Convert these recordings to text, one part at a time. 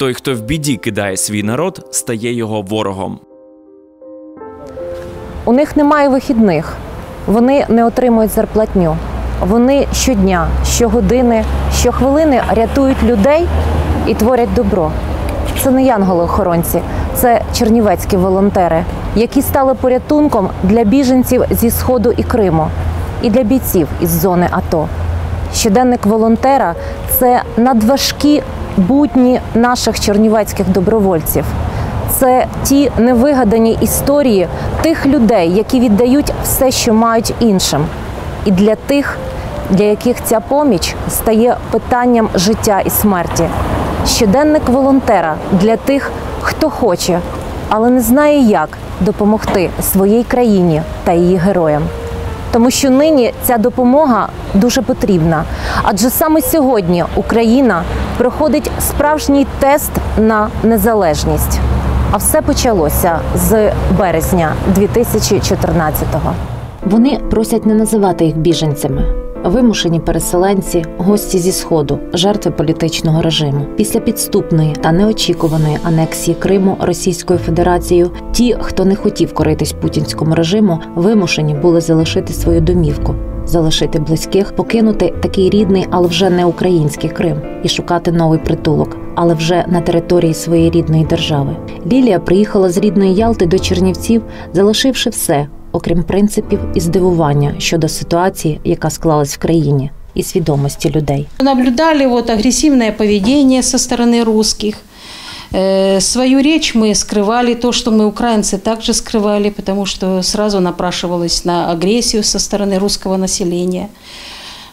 Той, хто в біді кидає свій народ, стає його ворогом. У них немає вихідних, вони не отримують зарплатню. Вони щодня, щогодини, щохвилини рятують людей і творять добро. Це не янголи-охоронці, це чернівецькі волонтери, які стали порятунком для біженців зі Сходу і Криму і для бійців із зони АТО. Щоденник волонтера це надважкі будні наших чернівецьких добровольців. Це ті невигадані історії тих людей, які віддають все, що мають іншим, і для тих, для яких ця поміч стає питанням життя і смерті. Щоденник волонтера для тих, хто хоче, але не знає, як допомогти своїй країні та її героям. Тому що нині ця допомога дуже потрібна, адже саме сьогодні Україна проходить справжній тест на незалежність. А все почалося з березня 2014-го. Вони просять не називати їх біженцями. Вимушені переселенці, гості зі сходу, жертви політичного режиму. Після підступної та неочікуваної анексії Криму Російською Федерацією, ті, хто не хотів коритись путінському режиму, вимушені були залишити свою домівку, залишити близьких, покинути такий рідний, але вже не український Крим і шукати новий притулок, але вже на території своєї рідної держави. Лілія приїхала з рідної Ялти до Чернівців, залишивши все окрім принципів і здивування щодо ситуації, яка склалась в країні, і свідомості людей. Наблюдали вот агрессивное поведение со стороны русских. Э, Свою речь мы скрывали, то, что мы украинцы также скрывали, потому что сразу напрашивалось на агрессию со стороны русского населения.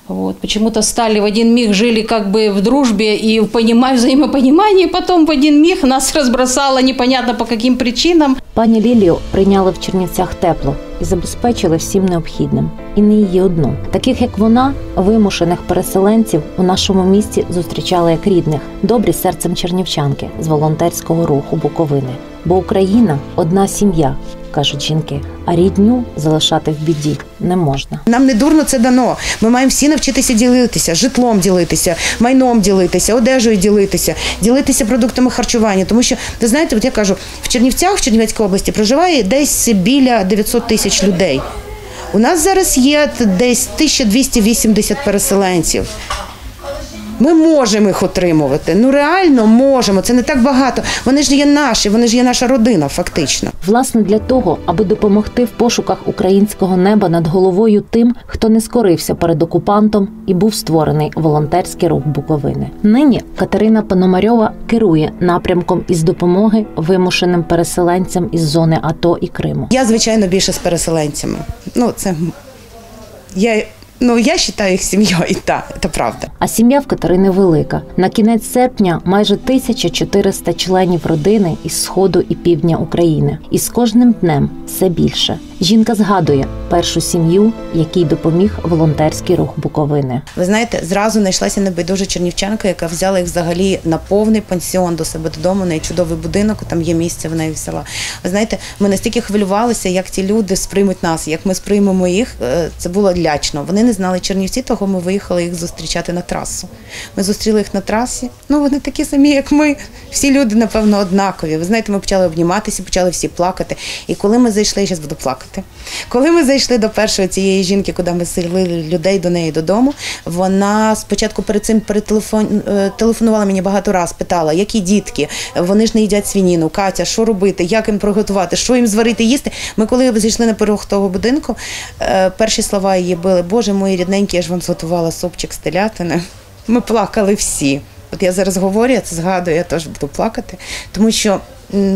Вот. Почему-то стали в один миг, жили как бы в дружбе и в понима- взаимопонимании, потом в один миг нас разбросало непонятно по каким причинам. Пані Лілію прийняли в Чернівцях тепло і забезпечили всім необхідним. І не її одну. Таких як вона, вимушених переселенців у нашому місті зустрічали як рідних, добрі серцем чернівчанки з волонтерського руху Буковини. Бо Україна одна сім'я, кажуть жінки, а рідню залишати в біді не можна. Нам не дурно це дано. Ми маємо всі навчитися ділитися, житлом ділитися, майном ділитися, одежею ділитися, ділитися продуктами харчування. Тому що ви знаєте, от я кажу, в Чернівцях, в Чернівецькій області проживає десь біля 900 тисяч людей. У нас зараз є десь 1280 переселенців. Ми можемо їх отримувати. Ну реально можемо. Це не так багато. Вони ж є наші, вони ж є наша родина, фактично. Власне, для того, аби допомогти в пошуках українського неба над головою тим, хто не скорився перед окупантом, і був створений волонтерський рух Буковини. Нині Катерина Пономарьова керує напрямком із допомоги вимушеним переселенцям із зони АТО і Криму. Я, звичайно, більше з переселенцями. Ну, це я, ну, я вважаю їх сім'єю, так, це правда. А сім'я в Катерини велика. На кінець серпня майже 1400 членів родини із сходу і півдня України. І з кожним днем все більше. Жінка згадує першу сім'ю, якій допоміг волонтерський рух Буковини. Ви знаєте, зразу знайшлася небайдужа чернівчанка, яка взяла їх взагалі на повний пансіон до себе додому, на її чудовий будинок, там є місце, вона їх взяла. Ви знаєте, ми настільки хвилювалися, як ті люди сприймуть нас, як ми сприймемо їх. Е, Це було лячно. Вони не знали Чернівці, того ми виїхали їх зустрічати на трасу. Ми зустріли їх на трасі. Ну вони такі самі, як ми. Всі люди, напевно, однакові. Ви знаєте, ми почали обніматися, почали всі плакати. І коли ми зайшли, я зараз буду плакати. Коли ми зайшли до першої цієї жінки, куди ми селили людей до неї додому, вона спочатку перед цим е, телефонувала мені багато разів, питала, які дітки, вони ж не їдять свініну, Катя, що робити, як їм приготувати, що їм зварити, їсти. Ми коли зайшли на порог того будинку, е, перші слова її були, Боже мої рідненькі, я ж вам зготувала супчик з телятини. Ми плакали всі. От я зараз говорю, я це згадую, я теж буду плакати, тому що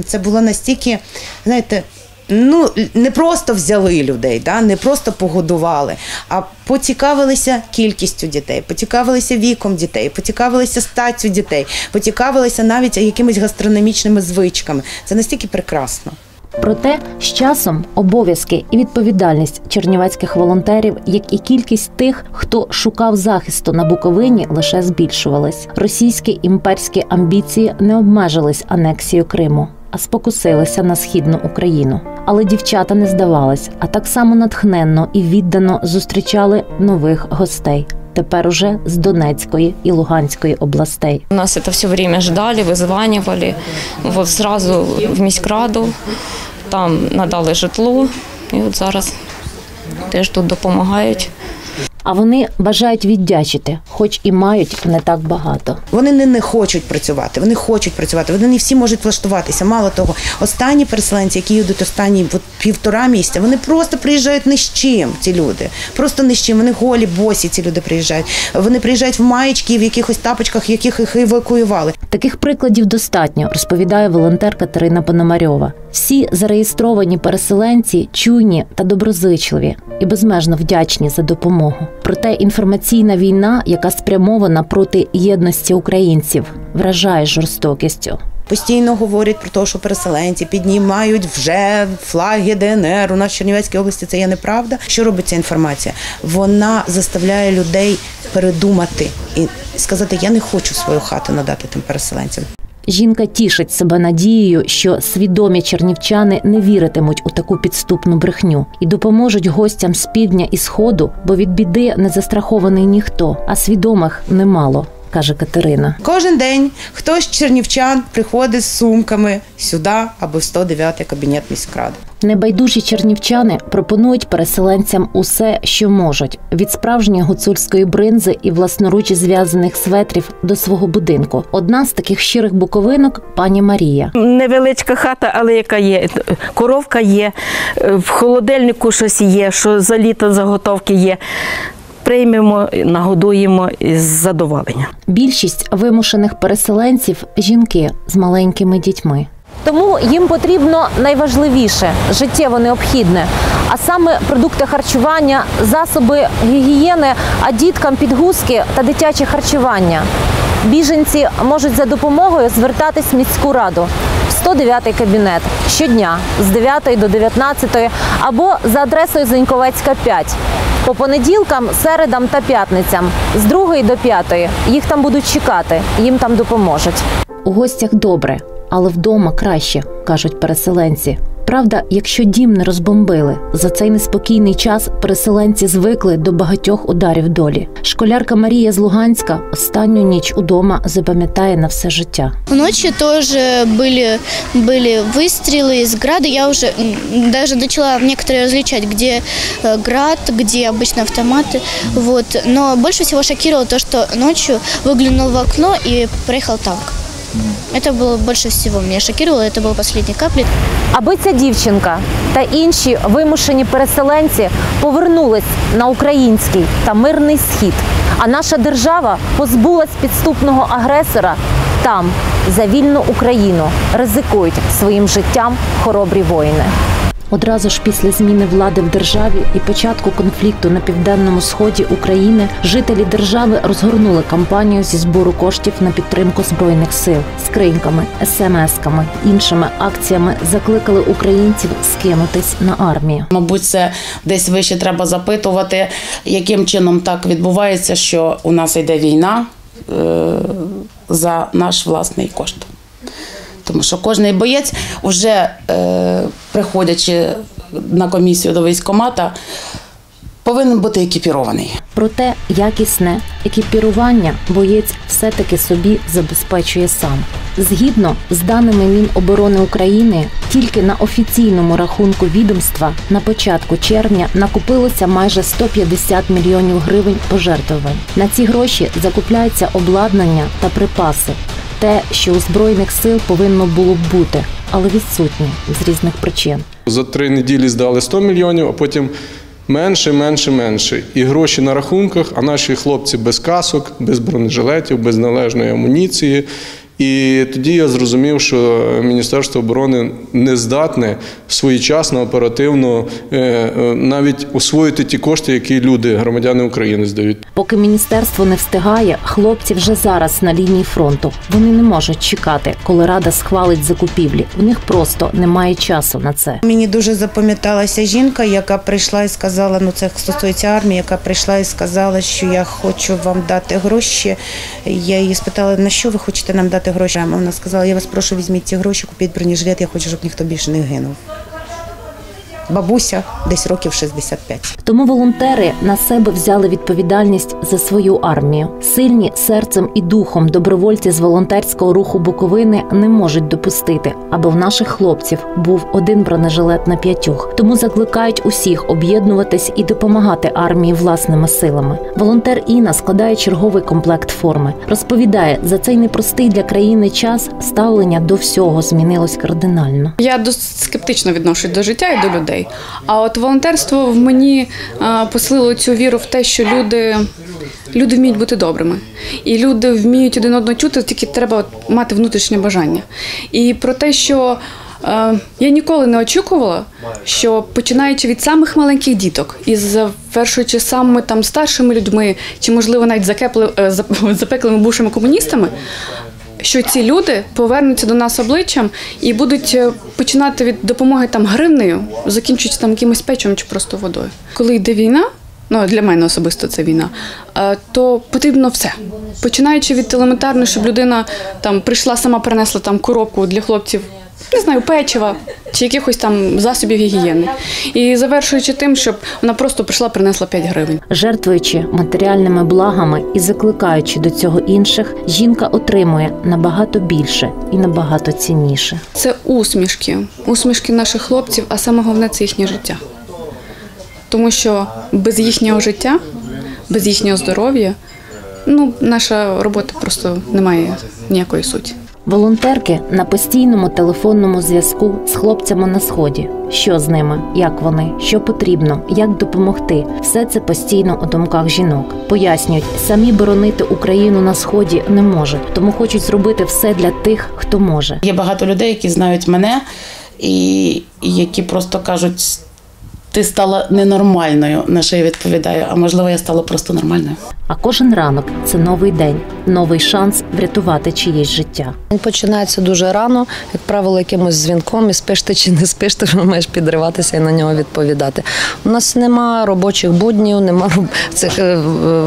це було настільки, знаєте, ну не просто взяли людей, да, не просто погодували, а поцікавилися кількістю дітей, поцікавилися віком дітей, поцікавилися статтю дітей, поцікавилися навіть якимись гастрономічними звичками. Це настільки прекрасно. Проте з часом обов'язки і відповідальність чернівецьких волонтерів, як і кількість тих, хто шукав захисту на Буковині, лише збільшувались. Російські імперські амбіції не обмежились анексією Криму, а спокусилися на східну Україну. Але дівчата не здавались, а так само натхненно і віддано зустрічали нових гостей. Тепер уже з Донецької і Луганської областей. Нас це все время ждали, визванювали. Вот зразу в міськраду, там надали житло, і от зараз теж тут допомагають. А вони бажають віддячити, хоч і мають не так багато. Вони не, не хочуть працювати, вони хочуть працювати, вони не всі можуть влаштуватися. Мало того, останні переселенці, які йдуть останні от, півтора місяця, вони просто приїжджають ні з чим. Ці люди просто ні з чим. Вони голі, босі. Ці люди приїжджають. Вони приїжджають в маєчки, в якихось тапочках, яких їх евакуювали. Таких прикладів достатньо, розповідає волонтер Катерина Пономарьова. Всі зареєстровані переселенці чуйні та доброзичливі і безмежно вдячні за допомогу. Проте інформаційна війна, яка спрямована проти єдності українців, вражає жорстокістю. Постійно говорять про те, що переселенці піднімають вже флаги ДНР. У нас в Чернівецькій області це є неправда. Що робить ця інформація? Вона заставляє людей передумати і сказати: Я не хочу свою хату надати тим переселенцям. Жінка тішить себе надією, що свідомі чернівчани не віритимуть у таку підступну брехню і допоможуть гостям з півдня і сходу, бо від біди не застрахований ніхто, а свідомих немало, каже Катерина. Кожен день хтось чернівчан приходить з сумками сюди або в 109 кабінет міськради. Небайдужі чернівчани пропонують переселенцям усе, що можуть: від справжньої гуцульської бринзи і власноруч зв'язаних светрів до свого будинку. Одна з таких щирих буковинок пані Марія. Невеличка хата, але яка є. Коровка є, в холодильнику щось є, що за літо заготовки є. Приймемо, нагодуємо із задоволенням. Більшість вимушених переселенців жінки з маленькими дітьми. Тому їм потрібно найважливіше життєво необхідне, а саме продукти харчування, засоби гігієни, а діткам підгузки та дитяче харчування. Біженці можуть за допомогою звертатись в міську раду в 109 кабінет щодня з 9 до 19 або за адресою Зеньковецька 5. По понеділкам, середам та п'ятницям з 2 до 5 їх там будуть чекати, їм там допоможуть. У гостях добре, але вдома краще, кажуть переселенці. Правда, якщо дім не розбомбили, за цей неспокійний час переселенці звикли до багатьох ударів долі. Школярка Марія з Луганська останню ніч удома запам'ятає на все життя. Ночью тоже были, были выстрелы из града. Я уже м, даже начала некоторые различать, где э, град, где обычно автоматы. Вот. Но больше всего шокировало то, что ночью выглянул в окно и проехал танк. Это было больше всего меня шокировало. Это было последней каплей. Аби ця дівчинка та інші вимушені переселенці повернулись на український та мирний схід, а наша держава позбулась підступного агресора там, за вільну Україну, ризикують своїм життям хоробрі воїни. Одразу ж після зміни влади в державі і початку конфлікту на південному сході України жителі держави розгорнули кампанію зі збору коштів на підтримку збройних сил скриньками, смс-ками, іншими акціями закликали українців скинутись на армію. Мабуть, це десь вище треба запитувати, яким чином так відбувається, що у нас йде війна е, за наш власний кошт. Тому що кожен боєць, вже е, приходячи на комісію до військкомата, повинен бути екіпірований. Проте якісне екіпірування боєць все-таки собі забезпечує сам. Згідно з даними Міноборони України, тільки на офіційному рахунку відомства на початку червня накопилося майже 150 мільйонів гривень пожертвувань. На ці гроші закупляється обладнання та припаси. Те, що у збройних сил повинно було б бути, але відсутні з різних причин. За три неділі здали 100 мільйонів, а потім менше, менше, менше. І гроші на рахунках, а наші хлопці без касок, без бронежилетів, без належної амуніції. І тоді я зрозумів, що Міністерство оборони не здатне своєчасно, оперативно е, е, навіть освоїти ті кошти, які люди, громадяни України, здають. Поки міністерство не встигає, хлопці вже зараз на лінії фронту. Вони не можуть чекати, коли рада схвалить закупівлі. У них просто немає часу на це. Мені дуже запам'яталася жінка, яка прийшла і сказала: ну це стосується армії, яка прийшла і сказала, що я хочу вам дати гроші. Я її спитала, на що ви хочете нам дати гроші? Вона сказала, я вас прошу, візьміть ці гроші, купіть бронежилет, я хочу, щоб ніхто більше не гинув. Бабуся десь років 65. Тому волонтери на себе взяли відповідальність за свою армію. Сильні серцем і духом добровольці з волонтерського руху Буковини не можуть допустити, аби в наших хлопців був один бронежилет на п'ятьох. Тому закликають усіх об'єднуватись і допомагати армії власними силами. Волонтер Інна складає черговий комплект форми. Розповідає, за цей непростий для країни час ставлення до всього змінилось кардинально. Я досить скептично відношусь до життя і до людей. А от волонтерство в мені а, поселило цю віру в те, що люди, люди вміють бути добрими. І люди вміють один одного чути, тільки треба мати внутрішнє бажання. І про те, що е, я ніколи не очікувала, що починаючи від самих маленьких діток і завершуючи самими там старшими людьми, чи можливо навіть закепли, е, запеклими бувшими комуністами, що ці люди повернуться до нас обличчям і будуть е, починати від допомоги там гривнею, закінчуючи там якимось печем чи просто водою. Коли йде війна, ну для мене особисто це війна, е, то потрібно все. Починаючи від елементарно, щоб людина там прийшла, сама принесла там коробку для хлопців. Не знаю, печива чи якихось там засобів гігієни. І завершуючи тим, щоб вона просто прийшла, принесла 5 гривень. Жертвуючи матеріальними благами і закликаючи до цього інших, жінка отримує набагато більше і набагато цінніше. Це усмішки, усмішки наших хлопців, а саме головне це їхнє життя. Тому що без їхнього життя, без їхнього здоров'я, ну, наша робота просто не має ніякої суті. Волонтерки на постійному телефонному зв'язку з хлопцями на сході. Що з ними, як вони, що потрібно, як допомогти. Все це постійно у думках жінок. Пояснюють, самі боронити Україну на сході не можуть, тому хочуть зробити все для тих, хто може. Є багато людей, які знають мене, і які просто кажуть, ти стала ненормальною, на що я відповідаю, а можливо, я стала просто нормальною. А кожен ранок це новий день, новий шанс врятувати чиєсь життя. Він починається дуже рано, як правило, якимось дзвінком, і спиш ти чи не спиш, ти вже маєш підриватися і на нього відповідати. У нас нема робочих буднів, нема роб- цих е,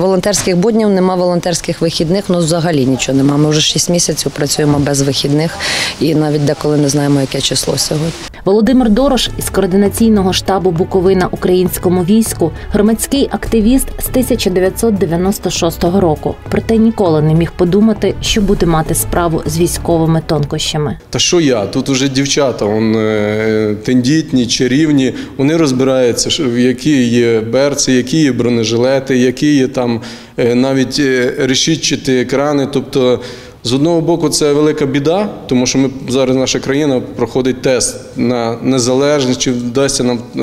волонтерських буднів, нема волонтерських вихідних. Ну взагалі нічого нема. Ми вже 6 місяців працюємо без вихідних і навіть деколи не знаємо, яке число сьогодні. Володимир Дорош із координаційного штабу Буковина українському війську, громадський активіст з 1996 року. Проте ніколи не міг подумати, що буде мати справу з військовими тонкощами. Та що я? Тут уже дівчата, он, е, тендітні, чарівні, вони розбираються, які є берці, які є бронежилети, які є там е, навіть е, решітчаті екрани. Тобто, з одного боку, це велика біда, тому що ми зараз наша країна проходить тест на незалежність, чи вдасться нам е,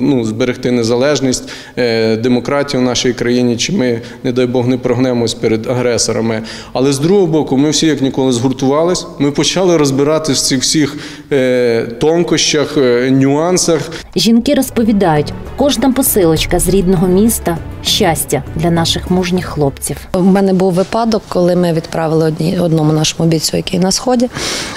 ну, зберегти незалежність, е, демократію в нашій країні, чи ми, не дай Бог, не прогнемось перед агресорами. Але з другого боку, ми всі як ніколи згуртувались. Ми почали розбиратися в цих всіх е, тонкощах, нюансах. Жінки розповідають, кожна посилочка з рідного міста щастя для наших мужніх хлопців. У мене був випадок, коли ми відправили одні, одному нашому бійцю, який на сході,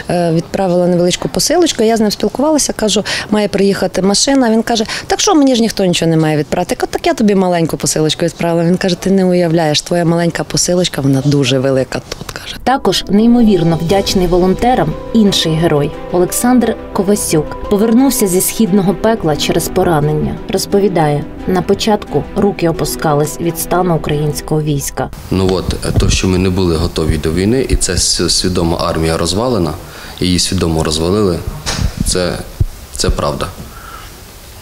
е, відправили невеличку посилочку. Я з ним спілкувалася, кажу, має приїхати машина. Він каже: Так що мені ж ніхто нічого не має відправити. Я кажу, так я тобі маленьку посилочку відправила. Він каже: Ти не уявляєш, твоя маленька посилочка, вона дуже велика тут. каже. Також неймовірно вдячний волонтерам інший герой Олександр Ковасюк повернувся зі східного пекла через поранення. Розповідає, на початку руки опускались від стану українського війська. Ну от то, що ми не були готові до війни, і це свідома армія розвалена, її свідомо розвалили. Це, це правда.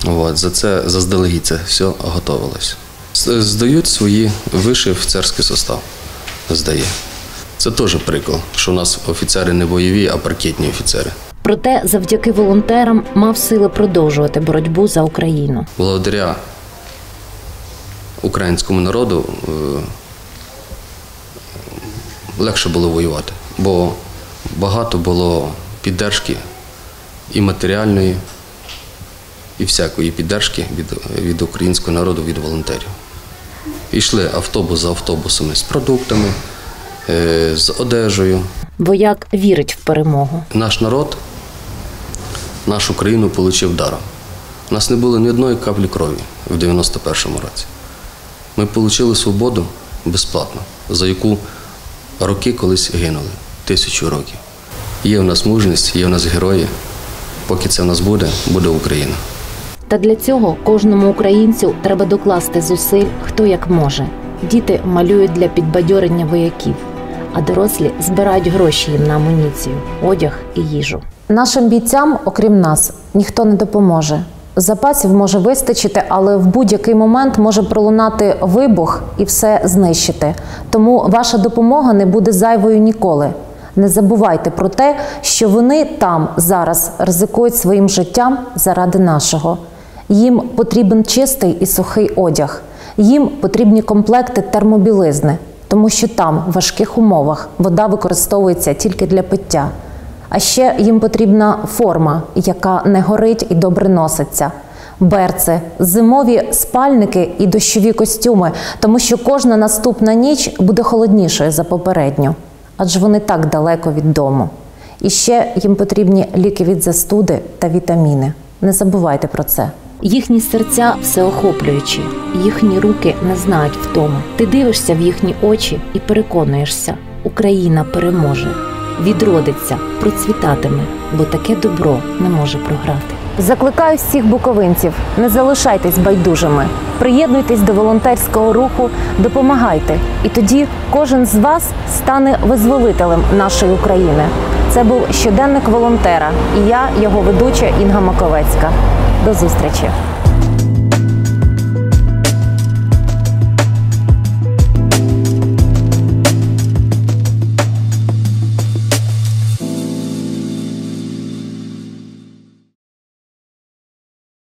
От, за це заздалегідь це все готовилось. Здають свої виши в царський состав. Здає. Це теж приклад, що у нас офіцери не бойові, а паркетні офіцери. Проте, завдяки волонтерам, мав сили продовжувати боротьбу за Україну. Благодаря українському народу е, легше було воювати, бо багато було піддержки і матеріальної, і всякої піддержки від, від українського народу, від волонтерів. Йшли автобус за автобусами з продуктами, е, з одежею. Вояк вірить в перемогу. Наш народ нашу країну отримав даром. У нас не було ні одної каплі крові в 91-му році. Ми отримали свободу безплатно, за яку роки колись гинули, тисячу років. Є в нас мужність, є в нас герої. Поки це в нас буде, буде Україна. Та для цього кожному українцю треба докласти зусиль, хто як може. Діти малюють для підбадьорення вояків, а дорослі збирають гроші їм на амуніцію, одяг і їжу. Нашим бійцям, окрім нас, ніхто не допоможе. Запасів може вистачити, але в будь-який момент може пролунати вибух і все знищити. Тому ваша допомога не буде зайвою ніколи. Не забувайте про те, що вони там зараз ризикують своїм життям заради нашого. Їм потрібен чистий і сухий одяг. Їм потрібні комплекти термобілизни, тому що там, в важких умовах, вода використовується тільки для пиття. А ще їм потрібна форма, яка не горить і добре носиться. Берци, зимові спальники і дощові костюми, тому що кожна наступна ніч буде холоднішою за попередню, адже вони так далеко від дому. І ще їм потрібні ліки від застуди та вітаміни. Не забувайте про це. Їхні серця всеохоплюючі, їхні руки не знають втоми. Ти дивишся в їхні очі і переконуєшся, Україна переможе, відродиться, процвітатиме, бо таке добро не може програти. Закликаю всіх буковинців, не залишайтесь байдужими, приєднуйтесь до волонтерського руху, допомагайте, і тоді кожен з вас стане визволителем нашої України. Це був щоденник волонтера, і я, його ведуча Інга Маковецька. До зустрічі!